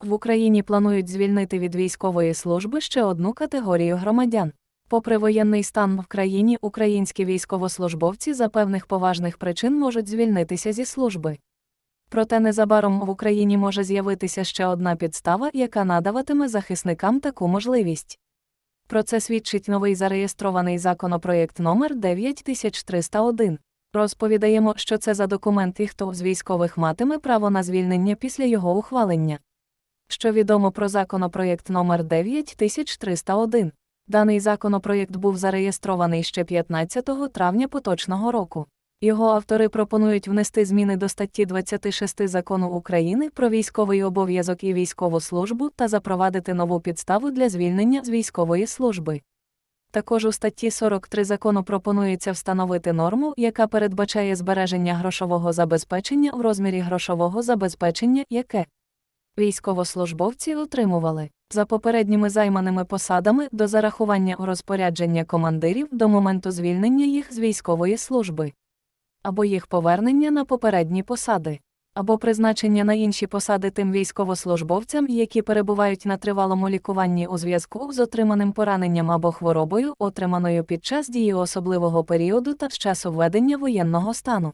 В Україні планують звільнити від військової служби ще одну категорію громадян. Попри воєнний стан в країні, українські військовослужбовці за певних поважних причин можуть звільнитися зі служби. Проте незабаром в Україні може з'явитися ще одна підстава, яка надаватиме захисникам таку можливість. Про це свідчить новий зареєстрований законопроєкт номер 9301. Розповідаємо, що це за документ і хто з військових матиме право на звільнення після його ухвалення. Що відомо про законопроєкт номер 9301. Даний законопроєкт був зареєстрований ще 15 травня поточного року. Його автори пропонують внести зміни до статті 26 закону України про військовий обов'язок і військову службу та запровадити нову підставу для звільнення з військової служби. Також у статті 43 закону пропонується встановити норму, яка передбачає збереження грошового забезпечення в розмірі грошового забезпечення, яке військовослужбовці отримували за попередніми займаними посадами до зарахування у розпорядження командирів до моменту звільнення їх з військової служби, або їх повернення на попередні посади, або призначення на інші посади тим військовослужбовцям, які перебувають на тривалому лікуванні у зв'язку з отриманим пораненням або хворобою, отриманою під час дії особливого періоду та з часу введення воєнного стану.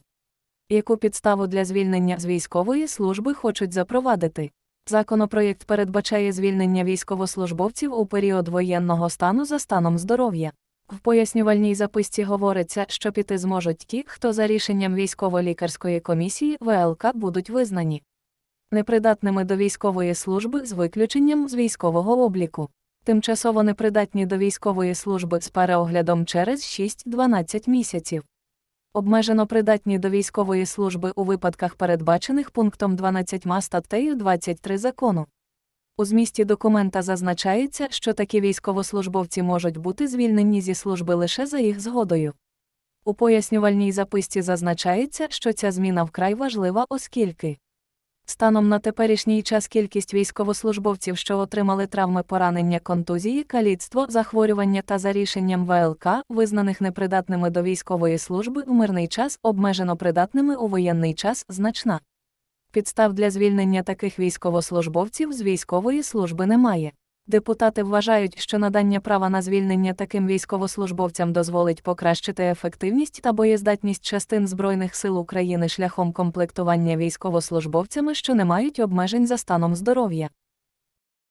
Яку підставу для звільнення з військової служби хочуть запровадити? Законопроєкт передбачає звільнення військовослужбовців у період воєнного стану за станом здоров'я. В пояснювальній записці говориться, що піти зможуть ті, хто за рішенням військово-лікарської комісії ВЛК будуть визнані непридатними до військової служби з виключенням з військового обліку, тимчасово непридатні до військової служби з переоглядом через 6-12 місяців. Обмежено придатні до військової служби у випадках, передбачених пунктом 12 статтею 23 закону. У змісті документа зазначається, що такі військовослужбовці можуть бути звільнені зі служби лише за їх згодою. У пояснювальній записці зазначається, що ця зміна вкрай важлива, оскільки станом на теперішній час кількість військовослужбовців, що отримали травми поранення контузії, каліцтво, захворювання та за рішенням ВЛК, визнаних непридатними до військової служби у мирний час, обмежено придатними у воєнний час, значна. Підстав для звільнення таких військовослужбовців з військової служби немає. Депутати вважають, що надання права на звільнення таким військовослужбовцям дозволить покращити ефективність та боєздатність частин Збройних сил України шляхом комплектування військовослужбовцями, що не мають обмежень за станом здоров'я.